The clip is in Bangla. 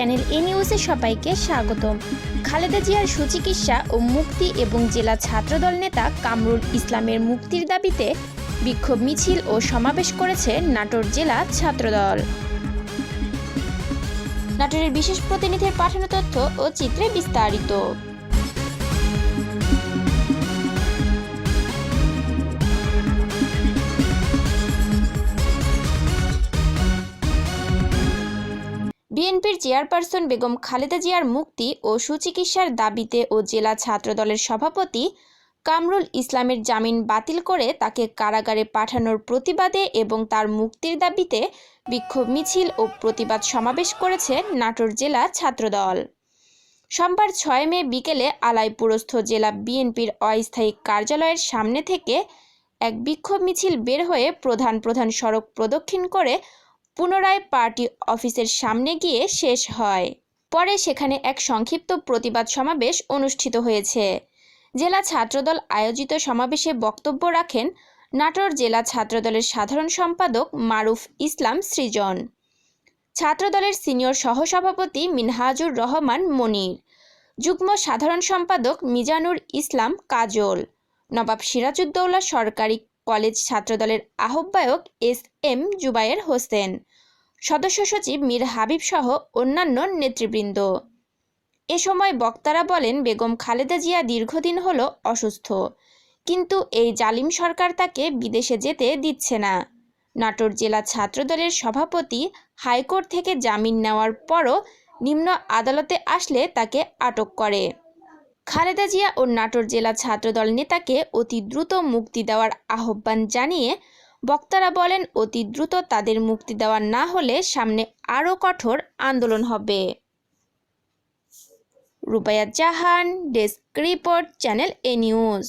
চ্যানেল এ নিউজে সবাইকে স্বাগতম। খালেদা জিয়ার সুচিকিৎসা ও মুক্তি এবং জেলা ছাত্রদল নেতা কামরুল ইসলামের মুক্তির দাবিতে বিক্ষোভ মিছিল ও সমাবেশ করেছে নাটোর জেলা ছাত্রদল। নাটোরের বিশেষ প্রতিনিধির পাঠানো তথ্য ও চিত্রে বিস্তারিত। বিএনপির চেয়ারপারসন বেগম খালেদা জিয়ার মুক্তি ও সুচিকিৎসার দাবিতে ও জেলা ছাত্রদলের সভাপতি কামরুল ইসলামের জামিন বাতিল করে তাকে কারাগারে পাঠানোর প্রতিবাদে এবং তার মুক্তির দাবিতে বিক্ষোভ মিছিল ও প্রতিবাদ সমাবেশ করেছে নাটোর জেলা ছাত্রদল। সোমবার ছয় মে বিকেলে আলাইপুরস্থ জেলা বিএনপির অস্থায়ী কার্যালয়ের সামনে থেকে এক বিক্ষোভ মিছিল বের হয়ে প্রধান প্রধান সড়ক প্রদক্ষিণ করে পুনরায় পার্টি অফিসের সামনে গিয়ে শেষ হয়। পরে সেখানে এক সংক্ষিপ্ত প্রতিবাদ সমাবেশ অনুষ্ঠিত হয়েছে। জেলা ছাত্রদল আয়োজিত সমাবেশে বক্তব্য রাখেন নাটোর জেলা ছাত্রদলের সাধারণ সম্পাদক মারুফ ইসলাম সৃজন। ছাত্রদলের সিনিয়র সহসভাপতি মিনহাজুর রহমান মনির। যুগ্ম সাধারণ সম্পাদক মিজানুর ইসলাম কাজল। নবাব সিরাজউদ্দৌলা সরকারি কলেজ ছাত্রদলের আহ্বায়ক এস এম জুবায়ের হোসেন। সদস্য সচিব মীর হাবিব সহ অন্যান্য নেতৃবৃন্দ। এ সময় বক্তারা বলেন, বেগম খালেদা জিয়া দীর্ঘদিন হল অসুস্থ। কিন্তু এই জালিম সরকার তাকে বিদেশে যেতে দিচ্ছে না। নাটোর জেলা ছাত্রদলের সভাপতি হাইকোর্ট থেকে জামিন নেওয়ার পরও নিম্ন আদালতে আসলে তাকে আটক করে। খালেদা জিয়া ও নাটোর জেলা ছাত্রদল নেতাকে অতি দ্রুত মুক্তি দেওয়ার আহ্বান জানিয়ে বক্তারা বলেন, অতি দ্রুত তাদের মুক্তি দেওয়া না হলে সামনে আরও কঠোর আন্দোলন হবে। Rubaiya Jahan, desk report, channel A news.